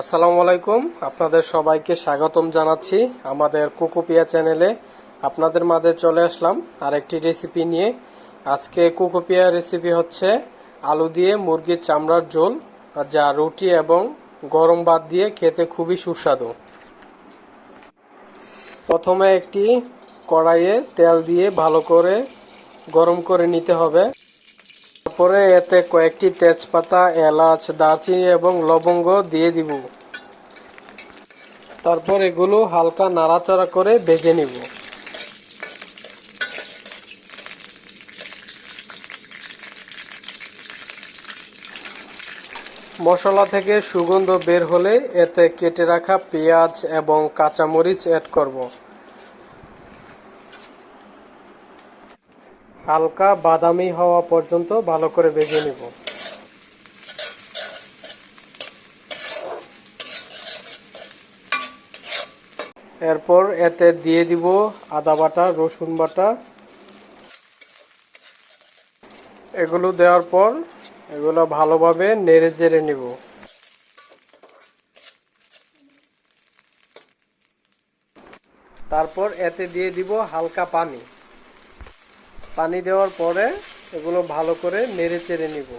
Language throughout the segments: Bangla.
আসসালামু আলাইকুম। আপনাদের সবাইকে স্বাগতম জানাচ্ছি আমাদের কোকোপিয়া চ্যানেলে। আপনাদের মাঝে চলে আসলাম আরেকটি রেসিপি নিয়ে। আজকে কোকোপিয়া রেসিপি হচ্ছে আলু দিয়ে মুরগির চামড়ার ঝোল, যা রুটি এবং গরম ভাত দিয়ে খেতে খুবই সুস্বাদু। প্রথমে একটি কড়াইয়ে তেল দিয়ে ভালো করে গরম করে নিতে হবে। তারপরে এতে কয়েকটি তেজপাতা, এলাচ, দারচিনি এবং লবঙ্গ দিয়ে দিব। তারপর এগুলো হালকা নাড়াচাড়া করে ভেজে নিব। মশলা থেকে সুগন্ধ বের হলে এতে কেটে রাখা পেঁয়াজ এবং কাঁচামরিচ অ্যাড করব। হালকা বাদামি হওয়া পর্যন্ত ভালো করে ভেজে নেব। এরপর এতে দিয়ে দিব আদা বাটা, রসুন বাটা। এগুলো দেওয়ার পর এগুলো ভালোভাবে নেড়ে জেড়ে নিব। তারপর এতে দিয়ে দিব হালকা পানি। পানি দেওয়ার পরে এগুলো ভালো করে নেড়ে চেড়ে নিব।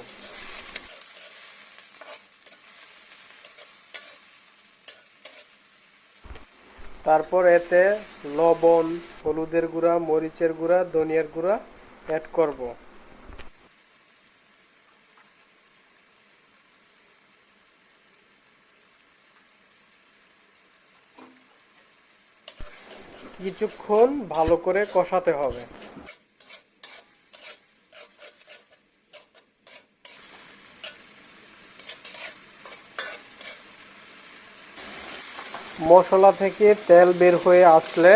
তারপর এতে লবণ, হলুদের গুঁড়া, মরিচের গুঁড়া, ধনিয়ার গুঁড়া অ্যাড করব। কিছুক্ষণ ভালো করে কষাতে হবে। মশলা থেকে তেল বের হয়ে আসলে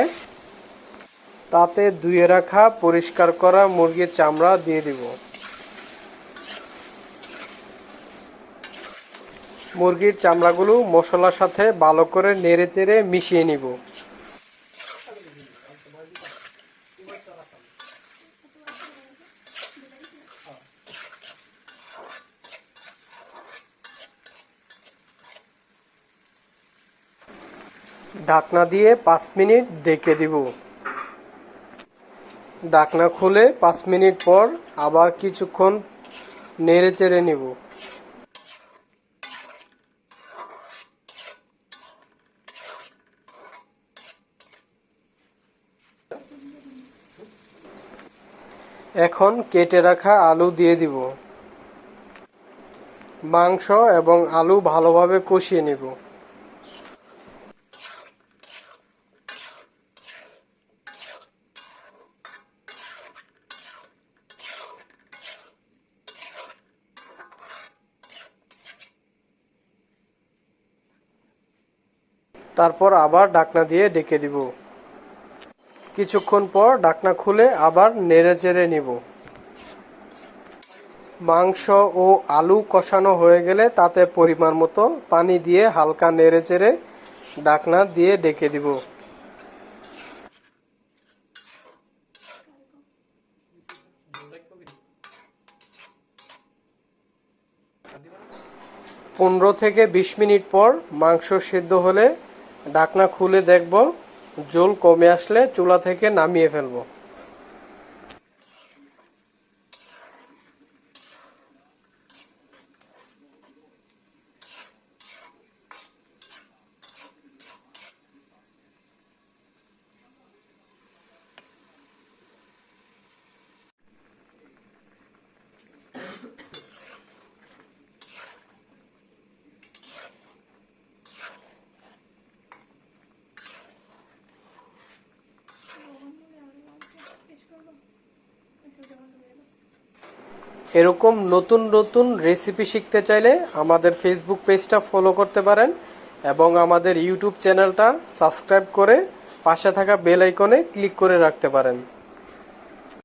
তাতে ধুয়ে রাখা, পরিষ্কার করা মুরগির চামড়া দিয়ে দিব। মুরগির চামড়াগুলো মশলার সাথে ভালো করে নেড়ে চেড়ে মিশিয়ে নিব। ঢাকনা দিয়ে পাঁচ মিনিট ডেকে দিব। ঢাকনা খুলে পাঁচ মিনিট পর আবার কিছুক্ষণ নেড়ে চেড়ে নিব। এখন কেটে রাখা আলু দিয়ে দিব। মাংস এবং আলু ভালোভাবে কষিয়ে নিব। তারপর আবার ডাকনা দিয়ে ডেকে দিব। কিছুক্ষণ পর ডাকনা খুলে আবার নেড়ে চেড়ে নিব। মাংস ও আলু কষানো হয়ে গেলে তাতে পরিমাণ মতো পানি দিয়ে হালকা নেড়ে চেড়ে ডাকনা দিয়ে ডেকে দিব। পনেরো থেকে বিশ মিনিট পর মাংস সিদ্ধ হলে ঢাকনা খুলে দেখব জল কমে আসলে চুলা থেকে নামিয়ে ফেলব। এরকম নতুন নতুন রেসিপি শিখতে চাইলে আমাদের ফেসবুক পেজটা ফলো করতে পারেন এবং আমাদের ইউটিউব চ্যানেলটা সাবস্ক্রাইব করে পাশে থাকা বেল আইকনে ক্লিক করে রাখতে পারেন।